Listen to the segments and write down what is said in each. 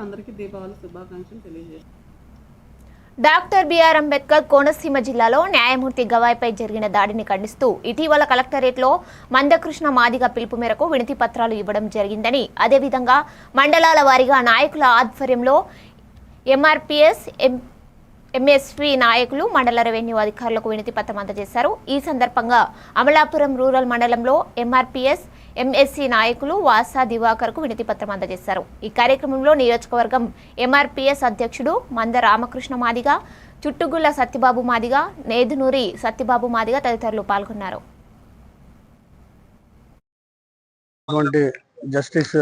అందరికీ దీపావళి శుభాకాంక్షలు తెలియజేస్తాను డాక్టర్ బిఆర్ అంబేద్కర్ కోనసీమ జిల్లాలో న్యాయమూర్తి గవాయ్పై జరిగిన దాడిని ఖండిస్తూ ఇటీవల కలెక్టరేట్లో మందకృష్ణ మాదిగ పిలుపు మేరకు వినతి పత్రాలు ఇవ్వడం జరిగిందని అదేవిధంగా మండలాల వారీగా నాయకుల ఆధ్వర్యంలో ఎంఆర్పిఎస్ ఎం ఎంఎస్పి నాయకులు మండల రెవెన్యూ అధికారులకు వినతి పత్రం అందజేశారు. ఈ సందర్భంగా అమలాపురం రూరల్ మండలంలో ఎంఆర్పిఎస్ ఎంఎస్సి నాయకులు వాసా దివాకర్కు వినతి పత్రం అందజేశారు. ఈ కార్యక్రమంలో నియోజకవర్గం ఎంఆర్పిఎస్ అధ్యక్షుడు మంద రామకృష్ణ మాదిగ చుట్టుగుళ్ళ సత్యబాబు మాదిగ నేదునూరి సత్యబాబు మాదిగ తదితరులు పాల్గొన్నారు. జస్టిస్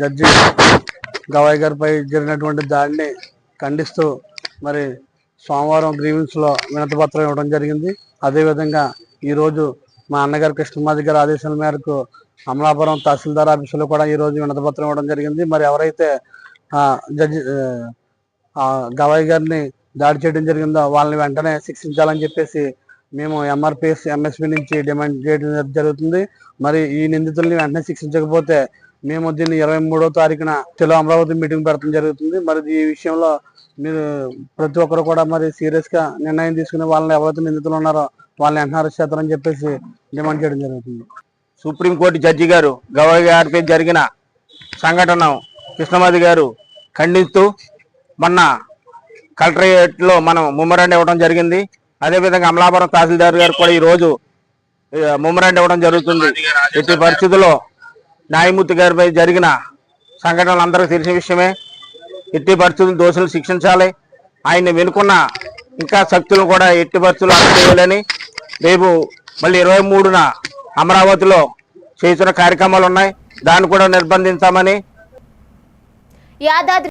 జడ్జి గవాయ్ గారిపై జరిగినటువంటి దాడిని ఖండిస్తూ మరి సోమవారం గ్రీవెన్స్లో వినతిపత్రం ఇవ్వడం జరిగింది. అదేవిధంగా ఈరోజు మా అన్నగారు కృష్ణమాది గారి ఆదేశాల మేరకు అమలాపురం తహసీల్దార్ ఆఫీసులో కూడా ఈ రోజు ఇవ్వడం జరిగింది. మరి ఎవరైతే జడ్జి గవాయి గారిని దాడి చేయడం జరిగిందో వాళ్ళని వెంటనే శిక్షించాలని చెప్పేసి మేము ఎంఆర్పిఎస్ ఎంఎస్పి నుంచి డిమాండ్ చేయడం జరుగుతుంది. మరి ఈ నిందితుల్ని వెంటనే శిక్షించకపోతే మేము దీన్ని ఇరవై మూడో తారీఖున తెలుగు అమరావతి మీటింగ్ పెడతాం జరుగుతుంది. మరి ఈ విషయంలో మీరు ప్రతి ఒక్కరు కూడా మరి సీరియస్గా నిర్ణయం తీసుకుని వాళ్ళని ఎవరైతే నిందితులు ఉన్నారో వాళ్ళని వెంటనే అరెస్ట్ చేస్తారని చెప్పేసి డిమాండ్ చేయడం జరుగుతుంది. సుప్రీంకోర్టు జడ్జి గారు గౌరవ గారిపై జరిగిన సంఘటన కృష్ణమాది గారు ఖండిస్తూ మొన్న కలెక్టరేట్లో మనం ముమ్మరండి ఇవ్వడం జరిగింది. అదేవిధంగా అమలాపురం తహసీల్దార్ గారు కూడా ఈ రోజు ముమ్మరండి ఇవ్వడం జరుగుతుంది. ఇటు పరిస్థితుల్లో న్యాయమూర్తి గారిపై జరిగిన సంఘటనలు అందరికీ తెలిసిన విషయమే. ఎట్టి పరిస్థితులు దోషులు శిక్షించాలి. ఆయన వెనుకున్న ఇంకా శక్తులను కూడా ఎట్టి పరిస్థితులు అరెస్ట్ చేయాలని రేపు మళ్ళీ ఇరవై మూడున అమరావతిలో చేస్తున్న కార్యక్రమాలు ఉన్నాయి. దాన్ని కూడా నిర్బంధించామని యాదాద్రి